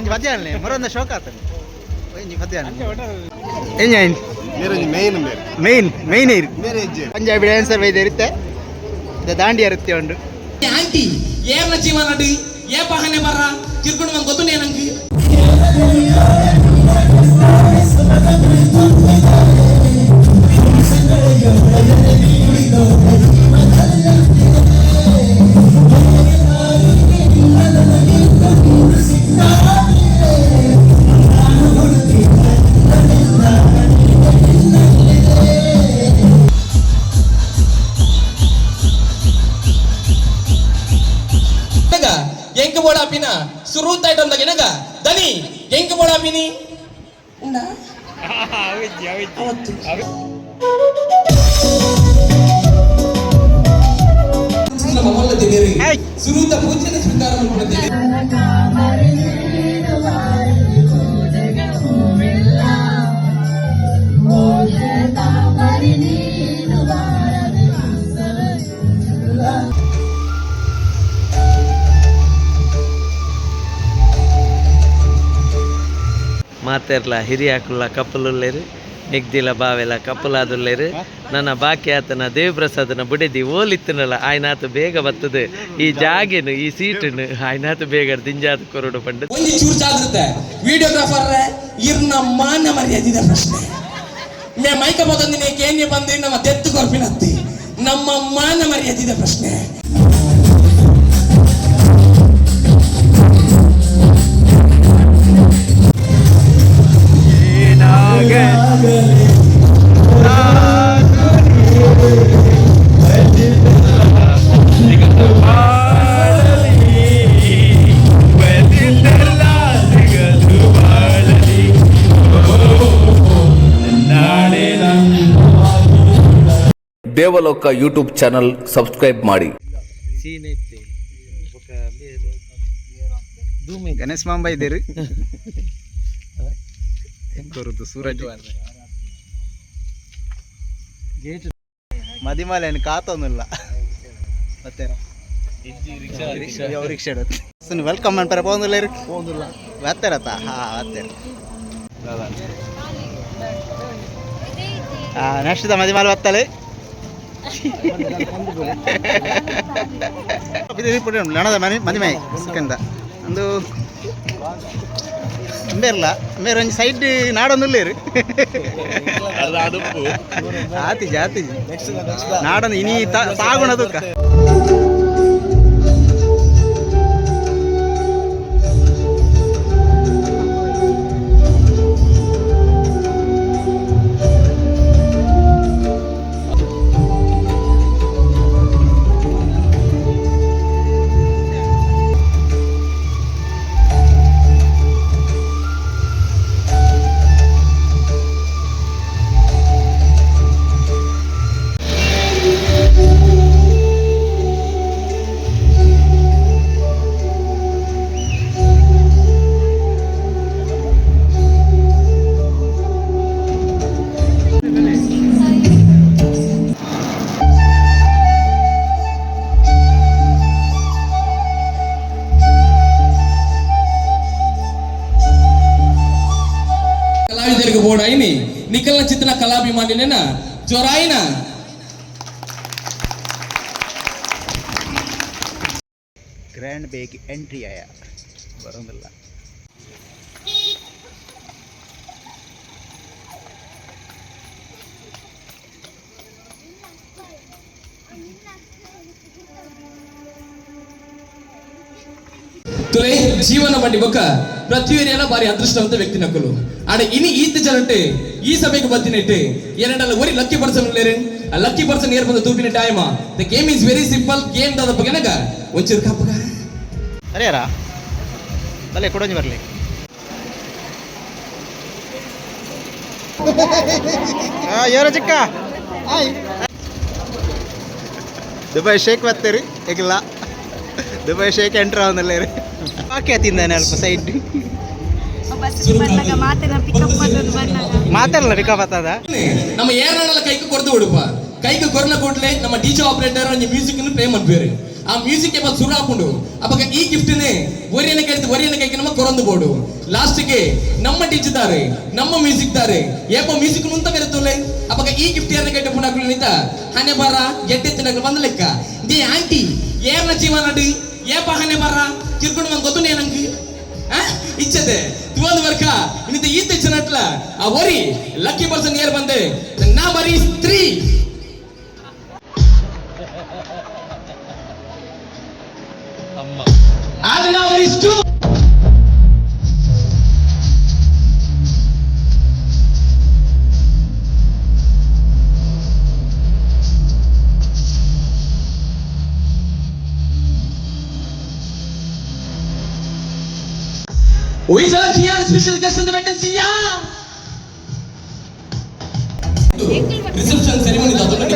ಒಂಜಿ ಮಧ್ಯಾಹ್ನ ಮರೊಂದ ಶೋಕ ಆತನ ಒಂಜಿ ಮಧ್ಯಾಹ್ನ ಎಂಜಾಯ್ ಬೇರೆ ಮೇನ್ ಮೇನ್ ಮೇನ್ ಇರು. ಪಂಜಾಬಿ ಡ್ಯಾನ್ಸರ್ ವೈದ್ಯ ಇರುತ್ತೆ. ಇದು ದಾಂಡಿಯ ಇರುತ್ತೆ ಉಂಡು ಆಂಟಿ ಏರ್ನ ಜೀವನ ನಡಿ. ಏ ಪಹನೆ ಬರ್ರ ತಿರ್ಕೊಂಡು ನಂಗೆ ಗೊತ್ತು ನಂಗೆ. ಮಾತೆರ್ಲ ಹಿರಿಯಾಕುಲ್ಲ ಕಪ್ಪಲುಲ್ಲೇರು ಮಿಗ್ದಿಲ ಬಾವೆಲ ಕಪ್ಪಲಾದುಲ್ಲೇರು ನನ್ನ ಬಾಕಿ ಆತನ ದೇವಪ್ರಸಾದನ ಬುಡೆದಿ ಓಲಿತ್ತನಲ್ಲ, ಆಯ್ನಾತು ಬೇಗ ಬತ್ತದೆ. ಈ ಜಾಗೆನು, ಈ ಸೀಟ್ ಆಯ್ನಾತು ಬೇಗ ದಿಂಜಾದ ಕೊರಡು ಪಂಡ ಒಂದು ವಿಡಿಯೋಗ್ರಾಫರ್ ಇರ್ನ ಮಾನ ಮರ್ಯಾದಿದ ಪ್ರಶ್ನೆ. ಮೈಕ ಬಂದಿನಿ ಕೇನ್ಯ ಬಂದು? ನಮ್ಮ ತೆತ್ತು ಕೊರ್ಪಿನತ್ತಿ. ನಮ್ಮ ಮಾನ ಮರ್ಯಾದಿದ ಪ್ರಶ್ನೆ. ದೇವಲೋಕ ಯೂಟ್ಯೂಬ್ ಚಾನಲ್ ಸಬ್ಸ್ಕ್ರೈಬ್ ಮಾಡಿ. ಗಣೇಶ್ ಮಾಂಬ ಇದ್ದೀರಿ? ಹೆಂಗೊರುದು ಸೂರಜ್ ಮದಿಮಾಲೆ ಕಾತೊಂದಿಲ್ಲ. ಮತ್ತೆ ರಿಕ್ಷಾ ಸುನ್ ವೆಲ್ಕಮ್ ಮಾಡ್ತಾರೆ? ಪೋಂದಿಲ್ಲ ಇರು. ಪೋಂದಿಲ್ಲ ಬತ್ತರತ್ತ ಹಾ ಬತ್ತರ ಹಾ ನೆಕ್ಸ್ಟ್ ಮದಿಮಾಲೆ ಬತ್ತಲೆ ಲಣದ ಮನೆ ಮದಿಮೆ ಸಿಕ್ಕಂದ ಒಂದು ಅಂಬೇರ್ಲ ಅಂಬೇರ್ ಒಂಜಿ ಸೈಡ್ ನಾಡೊಂದುಲ್ಲೇರು ಆತಿಜಿ ಆತಿಜಿ ನಾಡೊಂದು ಇನಿ ತಾಗುಣದಕ್ಕ. ಕಲಾಭಿಮಾನಿನೇನ ಜೋರಾಯಿನ? ಗ್ರ್ಯಾಂಡ್ ಬೇಗ್ ಎಂಟ್ರಿ ಆಯ. ಬರೋದಿಲ್ಲ. ತುಲೆ ಜೀವನ ಬಂಡಿ ಬೊಕ್ಕ ಪ್ರತಿಯೊರಿಯಲ್ಲ ಬಾರಿ ಅದೃಷ್ಟವಂತ ವ್ಯಕ್ತಿ ನಕ್ಕಲು ಆಡ ಇನಿ ಈತ ಜನಂಟೆ ಈ ಸಭೆಗೆ ಬರ್ತಿನೈತೆ ಏನಂಡಲ್ಲ ಒರಿ ಲಕ್ಕಿ ಪರ್ಸನ್ ಲೇರೆ ಆ ಲಕ್ಕಿ ಪರ್ಸನ್ ಏರ್ ಬಂದ ತೂಪಿನ time the game is very simple game ದಾದ ಬಗೆನಗ ಒಂಚೂರು ಕಪ್ಪಗ ಅರೆ ಯಾರ? ಬಲೆ ಕೊಡೋಂಜಿ ಬರಲಿ. ಇವರ ಚಿಕ್ಕ? ದುಬೈ ಶೇಕ್ ಬರ್ತೀರಿ? ಈಗಿಲ್ಲ ದುಬೈ ಶೇಕ್ ಎಂಟ್ರ್ ಅವನಲ್ಲ ಆಕೆ ತಿಂದಾನೆ ಅಲ್ಪ ಸೈಡ್ ಬಸ್ಸಿಗೆ ಬಂದಾಗ ಮಾತನ್ನ ಪಿಕಪ್ ಮಾಡೋದು ಬಂದಾಗ. ಮಾತಾಡಲ್ಲ ಪಿಕಪ್ ಆತದ ನಮ್ಮ ಏರ್ನಾಡಲ್ಲ ಕೈಗೆ ಕೊರದು ಉಡುಪ ಕೈಗೆ ಕೊರನ ಕೂಡಲೇ ನಮ್ಮ ಡಿಜೆ ಆಪರೇಟರ್ ಒಂಜಿ ಮ್ಯೂಸಿಕ್ ಪ್ಲೇ ಮಾಡ್ಬೇರು. ಆ ಮ್ಯೂಸಿಕ್ ಏಪ ಸುರು ಹಾಕೊಂಡು ಅವಾಗ ಈ ಗಿಫ್ಟ್ ಒರಿಯನ ಕೈದು ಒರಿಯನ ಕೈಗೆ ನಮ್ಮ ಕೊರಂದು ಬೋಡು ಲಾಸ್ಟ್ಗೆ ನಮ್ಮ ಟೀಚರ್ ದಾರೆ ನಮ್ಮ ಮ್ಯೂಸಿಕ್ ದಾರೆ. ಏಪ ಮ್ಯೂಸಿಕ್ ಮುಂತ ಬೆರೆತೋಲೆ ಅವಾಗ ಈ ಗಿಫ್ಟ್ ಯಾರನ್ನ ಕೇಟ ಪುಣಾಕಲು ನಿಂತ ಹಣೆ ಬರ ಗೆಟ್ಟೆ ತಿನ್ನ ಬಂದ ಲೆಕ್ಕ. ದೇ ಆಂಟಿ ಏರ್ನ ಜೀವನ ನಡಿ. ಏಪ ಹಣೆ ಬರ. ತಿರ್ಕೊಂಡು ನಂಗೆ ಗೊತ್ತು ನಂಗೆ? ಇಚ್ಛತೆ. ತುವಂದು ವರ್ಕ ಇನ್ನಿತ ಈ ತೆಚ್ಚನಟ್ಲ ಆ ವರಿ ಲಕ್ಕಿ ಪರ್ಸನ್ ಏರ್ ಬಂದೆ. ನಾ ಮರಿ ಸ್ತ್ರೀ. ಆದ್ರೆ ನಾವು ಇಷ್ಟು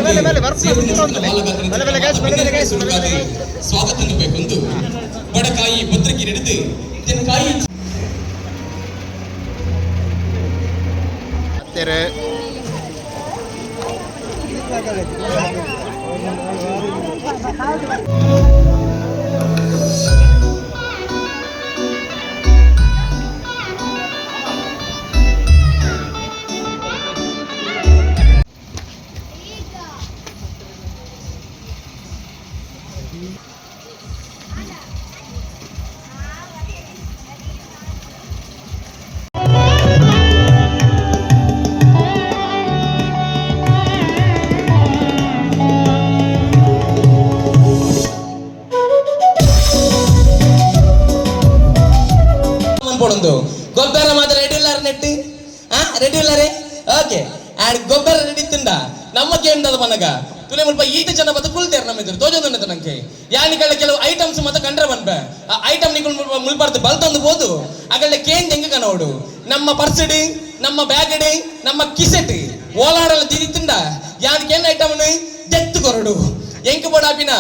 ಮೇಲೆ, ಮೇಲೆ, ಬರ್ಪ, ಬರ್ಪ, ಮೇಲೆ, ಮೇಲೆ, guys, ಮೇಲೆ, ಮೇಲೆ, guys, ಮೇಲೆ, ಮೇಲೆ, guys. ಸ್ವಾಗತ ನೀಡಬೇಕೆಂದು ಬಡಕಾಯಿ ಭದ್ರಕ್ಕೆ ನಡೆದು ತೆನಕಾಯಿ ಹತ್ತಿರ ಅನ್ಪೊಂದು ಎಂದದ ಮನಗ? ತುಲೆ ಮುಲ್ಪ ಈತ ಜನ ಬತ್ತ ಕುಲ್ತೇರ್ ನಮ್ಮ ಎದುರು. ನಂಗೆ. ಯಾನಿಗಳ ಕೆಲವು ಐಟಮ್ಸ್ ಮತ್ತೆ ಕಂಡ್ರೆ ಬಂದ ಆ ಐಟಮ್ ನಿಗಳು ಮುಲ್ಬಾರ್ದು. ಬಲ್ತೊಂದು ಬೋದು ಅಗಳ ಕೇಂದ್ ಹೆಂಗ ಕನೋಡು ನಮ್ಮ ಪರ್ಸಡಿ, ನಮ್ಮ ಬ್ಯಾಗಡಿ, ನಮ್ಮ ಕಿಸೆಟ್. ಓಲಾಡಲ ತಿಂಡ. ಯಾನಿಗೆ ಏನ್ ಐಟಮ್ ದೆತ್ತು ಕೊರಡು. ಎಂಕ ಬೋಡಾಪಿನ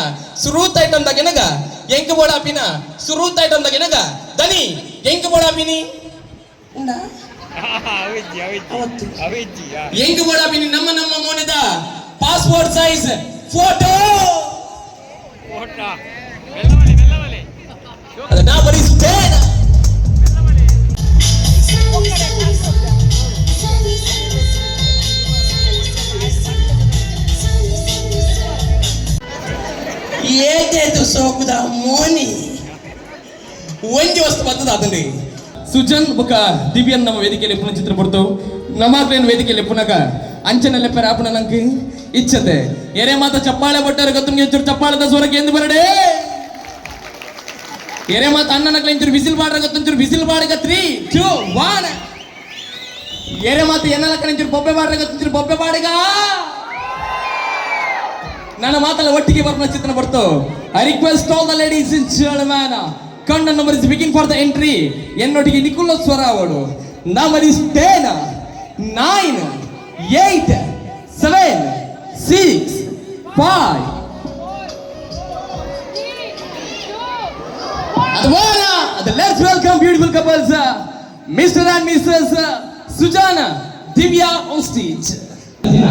ಸುರೂತ್ ಐಟಮ್ ದಾಗೆನಗ ಎಂಕ ಬೋಡಾಪಿನ ಸುರೂತ್ ಐಟಮ್ ದಾಗೆನಗ ದನಿ. ಎಂಕ ಬೋಡಾಪಿನಿ ಉಂಡ ಅವತ್ತು. ಎಂಕ ಬೋಡಾಪಿನಿ ನಮ್ಮ ನಮ್ಮ ಮೋನದ ಪಾಸ್ಪೋರ್ಟ್ ಸೈಜ್ ಫೋಟೋ ಅದು ನಾ ಬರೀ ಸ್ಟೇನ ಏತೇತು ಸೋಕುದ ಮೋನಿ ಒಂಜಿ ವಸ್ತು ಬರ್ತದ ಅದಂడి ಸುಜನ್ ಬೊಕ ದಿವ್ಯನ್ ನಮ್ಮ ವೇದಿಕೆಯಲ್ಲಿ ಪುನಃ ಚಿತ್ರ ಬರ್ತು ನಮಾಗ್ಲೇನ್ ವೇದಿಕೆಯಲ್ಲಿ ಪುನಃ ಅಂಚನೆ ಲೆಪ್ಪರ ಆಪಣ ನಂಗೆ ಇಚ್ಛತೆ. ಎರೆ ಮಾತ ಚಪ್ಪಾಳೆ ಬಟ್ಟರೆ ಗೊತ್ತು ಎಂಚೂರು ಚಪ್ಪಾಳದ ಸ್ವರಕ್ಕೆ ಎಂದು ಬರಡೆ. ಎರೆ ಮಾತ ಅಣ್ಣನಕ್ಲ ಎಂಚೂರು ಬಿಸಿಲು ಬಾಡ್ರ ಗೊತ್ತಂಚೂರು ಬಿಸಿಲು ಬಾಡಗ ತ್ರೀ ಟೂ ಒನ್ ಎರೆ ಮಾತ ಎನ್ನಲಕ್ಕ ಎಂಚೂರು ಬೊಬ್ಬೆ ಬಾಡ್ರ ಗೊತ್ತಂಚೂರು ಬೊಬ್ಬೆ ಬಾಡಗ. ನನ್ನ ಮಾತಲ್ಲ ಒಟ್ಟಿಗೆ ಬರ್ನ ಚಿತ್ರ ಬರ್ತು I request all the ladies in man ಕಣ್ಣ number is begin for the entry ಎನ್ನೊಟ್ಟಿಗೆ ನಿಕುಲೋ ಸ್ವರ ಅವಳು number is ten nine eight seven six five beautiful couples, uh, Mr. and Mrs. uh, Sujana Divya on stage. ದಿನ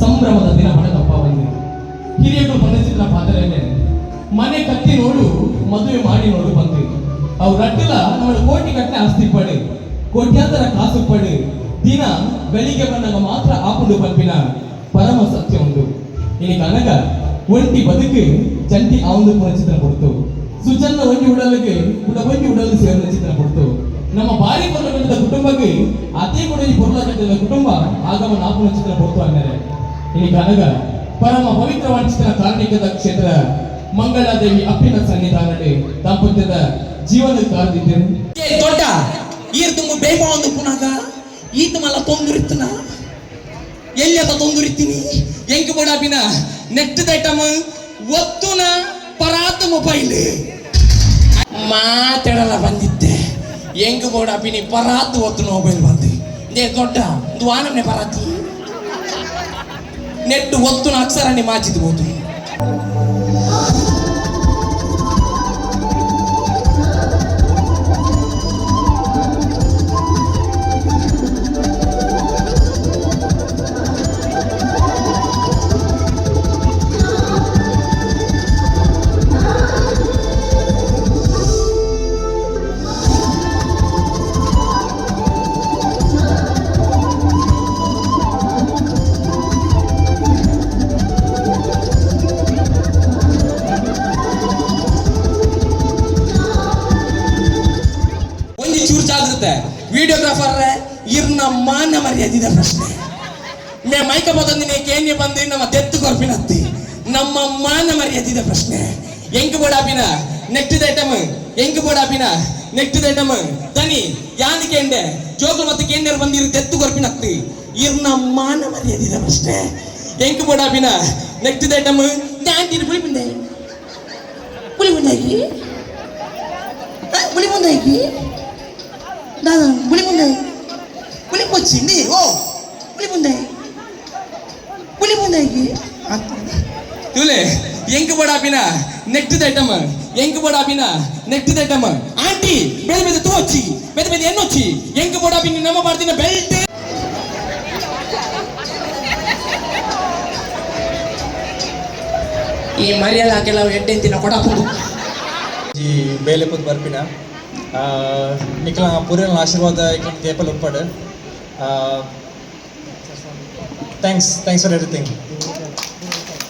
ಸಂಭ್ರಮದ ದಿನ ಬಡದಪ್ಪ ಬಂದಿದೆ ಹಿರಿಯರು ಬಂದಿದ್ದ ಪಾತ್ರೆಯಲ್ಲೇ ಮನೆ ಕಟ್ಟಿ ನೋಡು, ಮದುವೆ ಮಾಡಿ ನೋಡು ಬಂತು ಅವ್ರು ರಟ್ಟಿಲ್ಲ ನಮ್ಮ ಕೋಟಿ ಕಟ್ಟಲೆ ಆಸ್ತಿ ಪಡಿ. ಕೋಟ್ಯಾಂತರ ಕಾಸು ಪಡಿ. ದಿನ ಬೆಳಿಗ್ಗೆ ಬಂದಾಗ ಮಾತ್ರ ಆಪುಂಡು ಬಂದಿನ ಪರಮ ಸತ್ಯ ಉಂಟು. ಇಲ್ಲಿ ಕನಗ ಒಂಟಿ ಬದುಕು ಜಂಟಿ ಆವಂದು ಚಿತ್ರ ಕೊಡ್ತು. ಸುಜನ್ನ ಒಂಜಿ ಉಡಲಿಗೆ ಕೂಡ ಒಂಜಿ ಉಡಲು ಸೇರಿದ ಚಿತ್ರ ಕೊಡ್ತು. ನಮ್ಮ ಬಾರಿ ಬರಲಿದ್ದ ಕುಟುಂಬಕ್ಕೆ ಅತಿ ಕೂಡ ಈ ಕುಟುಂಬ ಆಗಮ ನಾಪುನ ಚಿತ್ರ ಕೊಡ್ತು ಅಂದರೆ. ಇಲ್ಲಿ ಕನಗ ಪರಮ ಪವಿತ್ರವಾದ ಚಿತ್ರ ಕಾರ್ಣಿಕದ ಕ್ಷೇತ್ರ. ಮಂಗಳಾದೇವಿ ಅಪ್ಪಿನ ಸನ್ನಿಧಾನದಲ್ಲಿ ದಾಂಪತ್ಯದ ಜೀವನ ಕಾರ್ದಿದ್ದೇನೆ ದೊಡ್ಡ, ಈರ್ ತುಂಬ ಬೇಗ ಒಂದು ಪುನಃ ಈತ ಮಲ್ಲ ತೊಂದುರಿತ್ತನ? ಎಲ್ಲಿ ಅದ ತೊಂದುರಿತ್ತೀನಿ ಎಂಕ ಬೋಡಾಪಿನ ನೆಟ್ ದೈಟಮ್ ಒತ್ತುನ ಪರಾತ ಮೊಬೈಲ್ ಮಾತಾಡಲ್ಲ ಬಂದಿದ್ದೆ. ಹೆಂಗ್ ಬೋಡ ಪಿನಿ ಪರಾತ್ ಒತ್ತು ಮೊಬೈಲ್ ಬಂದಿ. ದೇ ದೊಡ್ಡ ದ್ವಾನನೆ ಪರಾತಿ. ನೆಟ್ಟು ಒತ್ತುನ ಅಕ್ಷರನೆ ಮಾಚಿದ್ ಬೋದು ಫೋಟೋಗ್ರಾಫರ್ ಇರ್ನ ಮಾನ ಮರ್ಯಾದಿದ ಪ್ರಶ್ನೆ. ಮೇ ಮೈಕ ಬಂದಿನ ಕೇನ್ಯ ಬಂದು ನಮ್ಮ ತೆತ್ತು ಕೊರ್ಪಿನತ್ತಿ. ನಮ್ಮ ಮಾನ ಮರ್ಯಾದಿದ ಪ್ರಶ್ನೆ. ಎಂಕ್ ಬೋಡಾಪಿನ ನೆಕ್ಸ್ಟ್ ಐಟಮ್ ಎಂಕ್ ಬೋಡಾಪಿನ ನೆಕ್ಸ್ಟ್ ಐಟಮ್ ತನಿ ಯಾನ್ ಕೇಂಡೆ ಜೋಕುಲು ಮತ್ತೆ ಕೇಂದ್ರ ಬಂದಿರು ತೆತ್ತು ಕೊರ್ಪಿನತ್ತಿ. ಇರ್ನ ಮಾನ ಮರ್ಯಾದಿದ ಪ್ರಶ್ನೆ. ಎಂಕ್ ಬೋಡಾಪಿನ ನೆಕ್ಸ್ಟ್ ಐಟಮ್ ದಾಂಟಿನ ಪುಳಿ ಬಂದೆ ಪುಳಿ ಬಂದಾಗಿ 당신이 어 꿀리분데 꿀리분데기 ಇವ್ಲೆ ಎಂಕ್ ಬಡ ಅಭಿನ ನೆಟ್ ದೈಟಮ್ ಎಂಕ್ ಬಡ ಅಭಿನ ನೆಟ್ ದೈಟಮ್ ಆಂಟಿ ಬೆದ ಬೆದ ತೂ ಹಚ್ಚಿ ಬೆದ ಬೆದ ಏನು ಹಚ್ಚಿ ಎಂಕ್ ಬಡ ಅಭಿನ ನಮ್ಮ ಮಾಡ್ತೀನಿ ಬೆಲ್ಟ್ ಈ ಮರಿಯಲ್ಲಿ ಹಾಕಿಲ್ಲ ಅವ್ರು ಎಡ್ಡೆ ತಿನ್ನ ಕೊಡಬಹುದು ಈ ಬೇಲೆಪುತ್ ಬರ್ಪಿನ ನಿಖಲ ಪೂರಲ್ ಆಶೀರ್ವಾದ ಇಕ್ಲ ದೇಪಲ್ ಉಪ್ಪಡು ಥ್ಯಾಂಕ್ಸ್ ಥ್ಯಾಂಕ್ಸ್ ಫಾರ್ ಎವ್ರಿಥಿಂಗ್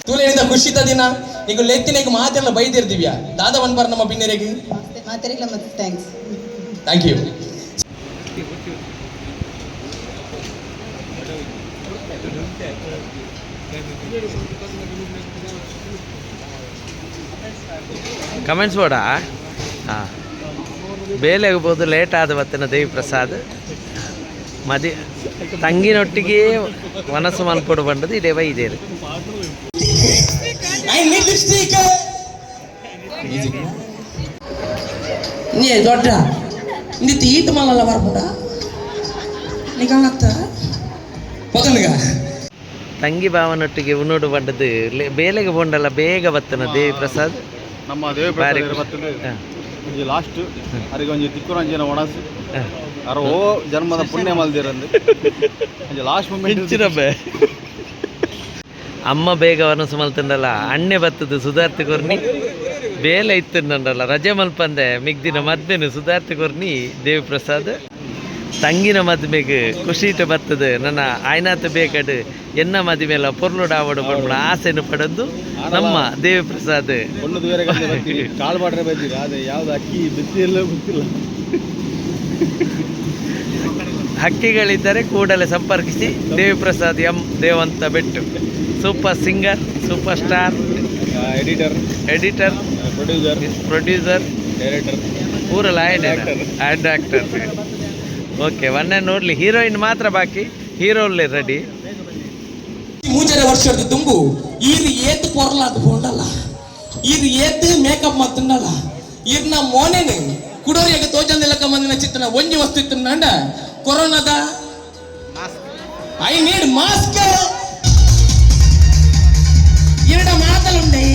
ತೂಲೇನಿಂದ ಖುಷಿತ ದಿನ ಈಗ ಲೆತ್ತಿನ ಮಾತೆಲ್ಲ ಬೈದಿರ್ತೀವ್ಯಾ ದಾದ ಬನ್ಬಾರ ನಮ್ಮ ಪಿನ್ನರೆಗೆ ಮಾತಾಡಿಲ್ಲ ಮತ್ತೆ ಥ್ಯಾಂಕ್ಸ್ ಥ್ಯಾಂಕ್ ಯು ಕಮೆಂಟ್ಸ್ ಬೋಡ ಹಾಂ. ಬೇಲೆ ಆಗ್ಬೋದು ಲೇಟ್ ಆದ ಬತ್ತಿನ ದೇವಿ ಪ್ರಸಾದ್ ಮದಿ ತಂಗಿನೊಟ್ಟಿಗೆ ಮನಸ್ಸು ಮಲ್ಪಡು ಬಂಡದು ಇದೇ ಬೈ ಇದೇ. ನೀ ದೊಡ್ಡ? ನಿಂತು ಈತ ಮಲ್ಲ ಪದನಿಗ ತಂಗಿ ಭಾವನೊಟ್ಟಿಗೆ ಉನ್ನೋಡು ಬಂಡದು ಬೇಲೆಗೆ ಬಂಡಲ್ಲ ಬೇಗ ಬತ್ತನ ದೇವಿ ಪ್ರಸಾದ್ ನಮ್ಮ ದೇವಿ ಲಾಸ್ಟ್ ಅವರಿಗೆ ಒಂದು ತಿಕ್ಕುರಂಜಿನ ಒಣಸು ಓ ಜನ್ಮದ ಪುಣ್ಯ ಮಲ್ದಿರಂದು ಲಾಸ್ಟ್ ಮೂಮೆಂಟ್ ಅಮ್ಮ ಬೇಗ ವನಸು ಮಲ್ತಂಡಲ್ಲ ಅಣ್ಣೆ ಬತ್ತದು ಸುಧಾರ್ಥ ಕೊರ್ನಿ ಬೇಲೆ ಇತ್ತಂಡಲ್ಲ ರಜೆ ಮಲ್ಪಂದೆ ಮಿಗ್ದಿನ ಮದ್ಮೆನು ಸುಧಾರ್ಥ ಕೊರ್ನಿ ದೇವಿ ಪ್ರಸಾದ್ ತಂಗಿನ ಮದ್ಮೆಗೆ ಖುಷಿ ಇಟ್ಟು ಬರ್ತದೆ ನನ್ನ ಆಯ್ನಾತ ಬೇಕಡು ಎನ್ನ ಮದುವೆಲ್ಲ ಪೊರ್ಲುಡ ಆವಡು ಪಡ್ಬಿಡ ಆಸೆನು ಪಡೆದು ನಮ್ಮ ದೇವಿ ಪ್ರಸಾದ್ ಕಾಳು ಮಾಡ್ರೆ ಬಂದಿರ ಅದೇ ಯಾವ್ದು ಅಕ್ಕಿ ಗೊತ್ತಿಲ್ಲ. ಹಕ್ಕಿಗಳಿದ್ದರೆ ಕೂಡಲೇ ಸಂಪರ್ಕಿಸಿ ದೇವಿ ಪ್ರಸಾದ್ ಎಂ ದೇವಂತ ಬೆಟ್ಟು. Super singer super star editor editor producer producer director. ಊರಲ್ಲ ಆ್ಯಂಡ್ ಆ್ಯಕ್ಟರ್ ಓಕೆ ಒನ್ನೆ ನೋಡಲಿ ಹೀರೋಯಿನ್ ಮಾತ್ರ ಬಾಕಿ ಹೀರೋ ರೆಡಿ ಮೂಜನೆ ವರ್ಷದ ತುಂಬು ಇದು ಏತ್ ಪೊರ್ಲಾದ ಪೋಂಡಲ್ಲ ಇದು ಏತ್ ಮೇಕಪ್ ಮತ್ತಂಡಲ್ಲ ಇದು ನಾ ಮೋನೇನು ಕುಡೋರಿಯಾಗ ತೋಚಂದಿಲ್ಲಕ್ಕ ಮಂದಿನ ಚಿತ್ರ ಒಂಜಿ ವಸ್ತು ಇತ್ತು ನಂಡ. ಕೊರೋನಾದ ఐ నీడ్ మాస్క్ ఈడ మాటలున్నాయి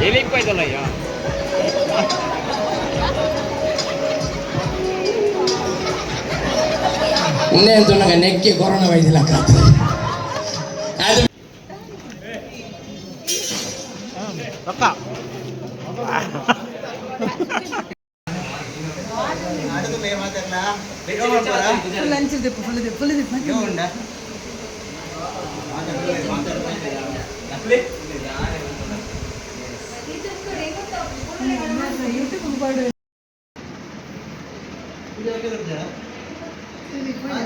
వెళ్ళిపోయిందయ్యా ಅಂತ ನನಗೆ ನೆಕ್ಕೆ ಕೊರೋನಾ ವೈದಿಲ್ಲ ಅದು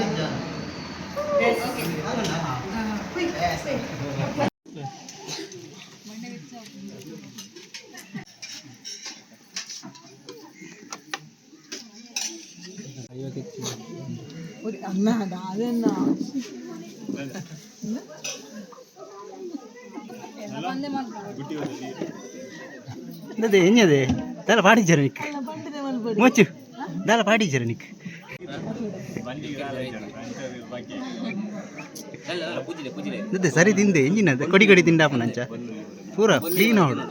Galing dyan. Yes. Okay. Ano na ha? Wait, yes. wait. ഒരു അന്നാ അതെന്നാ ഇത് എഞ്ഞത് തല പാടിച്ചാൽ നിക്ക് മോച്ചു തല പാടിച്ചാൽ നിക്ക് ಅದೇ ಸರಿ ತಿಂದೆ ಎಂಜಿನ ಕೊಡಿ ಕೊಡಿ ತಿಂಡಾಪ ನಂಚ ಪೂರ ಕ್ಲೀನ್ ಅವಡು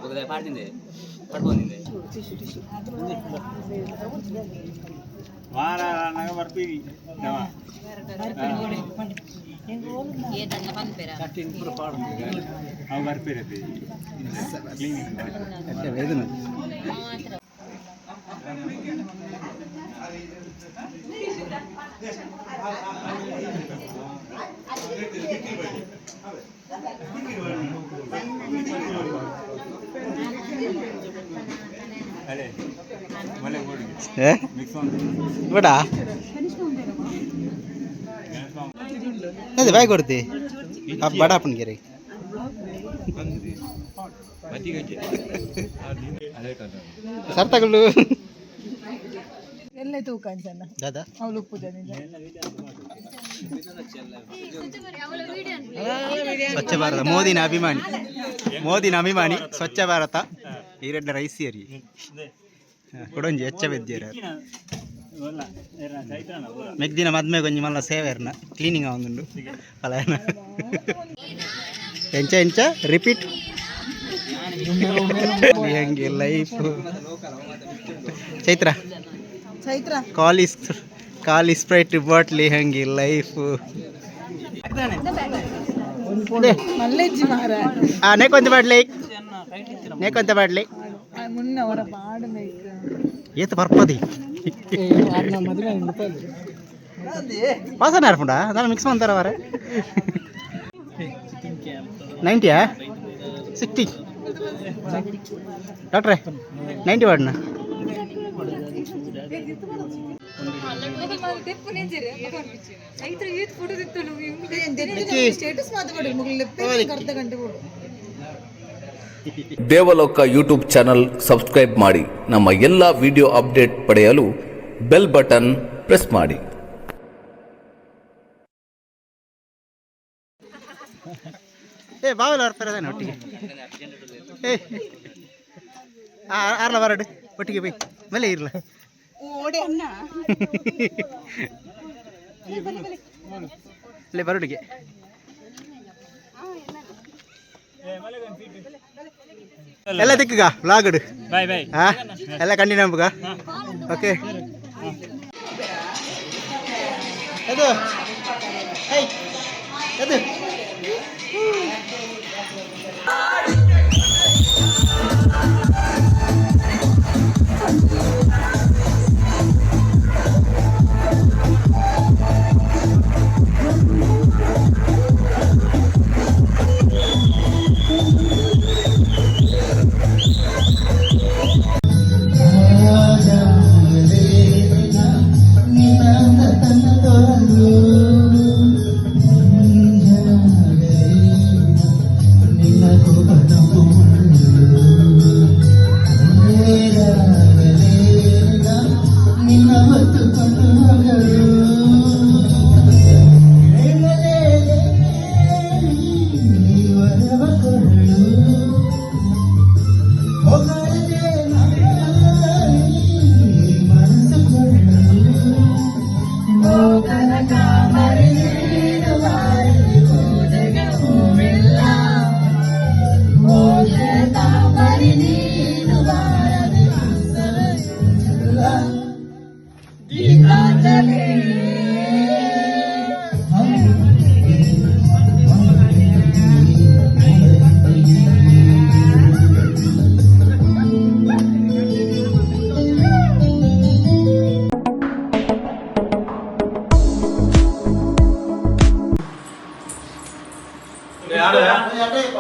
ವೇದನ ఏ? ఇవ్వడా అదే బాయ్ కొడితే బడా అప్పని గిరి సర్ తగులు ತಗೊಳ್ಳು ತೂಕ ಕಾಣ್ಸಲ್ಲ ದಾದಾ ಅವಳು ಉಪ್ಪು ಸ್ವಚ್ಛ ಭಾರತ ಮೋದಿನ ಅಭಿಮಾನಿ. ಮೋದಿನ ಅಭಿಮಾನಿ ಸ್ವಚ್ಛ ಭಾರತ. ಈರೆಡ್ಡ ರೈಸಿಯರಿ. ಕೊಡೊಂಜಿ ಹೆಚ್ಚ ಬೆದ್ದಿಯರ ಮೆಗ್ದಿನ ಮದ್ಮೆ ಒಂಜಿ ಮಲ್ಲ ಸೇವೆರ್ನ. ಕ್ಲೀನಿಂಗ್ ಆವೊಂದುಂಡು ಪಲಾಯನ. ಎಂಚ ಎಂಚ ರಿಪೀಟ್ ಹೆಂಗೆ ಲೈಫ್ ಚೈತ್ರ. ಚೈತ್ರ? ಕಾಲಿ ಕಾಲಿ ಸ್ಪ್ರೈಟ್ ಬಾಟ್ಲಿ ಹಂಗೆ ಲೈಫ್. ಆ ನೇಕೊಂತ ಬಾಡ್ಲಿ ನೇಕೊಂತ ಬಾಟ್ಲಿ. ಅವರ ಏತು ಬರ್ಪದಿ. ವಾಸನೆ ಆರ್ಪುಂಡ ಅದನ್ನ ಮಿಕ್ಸ್ ಮಾಡ್ತಾರ ವಾರ ನೈಂಟಿಯಾ? ಸಿಕ್ಸ್ಟಿ. ಡಾಕ್ಟ್ರೆ ನೈಂಟಿ ವಾರ್ಡ್ನ ದೇವಲೋಕ ಯೂಟ್ಯೂಬ್ ಚಾನಲ್ ಸಬ್ಸ್ಕ್ರೈಬ್ ಮಾಡಿ ನಮ್ಮ ಎಲ್ಲ ವಿಡಿಯೋ ಅಪ್ಡೇಟ್ ಪಡೆಯಲು ಬೆಲ್ ಬಟನ್ ಪ್ರೆಸ್ ಮಾಡಿ ಏ ಬಾವಲ್ಲ ಬರ್ತಾರೆ ಒಟ್ಟಿಗೆ ಏ ಆರ್ಲ ಬರಡು ಒಟ್ಟಿಗೆ ಬೈ ಮೇಲೆ ಇರ್ಲ ಓಡೆ ಅಣ್ಣ ಅಲ್ಲೇ ಬರಡಿಗೆ ಎಲ್ಲ. ದಿಕ್ಕಗ ವ್ಲಾಗಡ್ ಬಾಯ್ ಬಾಯ್. ಹಾ ಎಲ್ಲ ಕಂಡಿನ ನಂಬುಗ? ಓಕೆ ಅದು ಅದು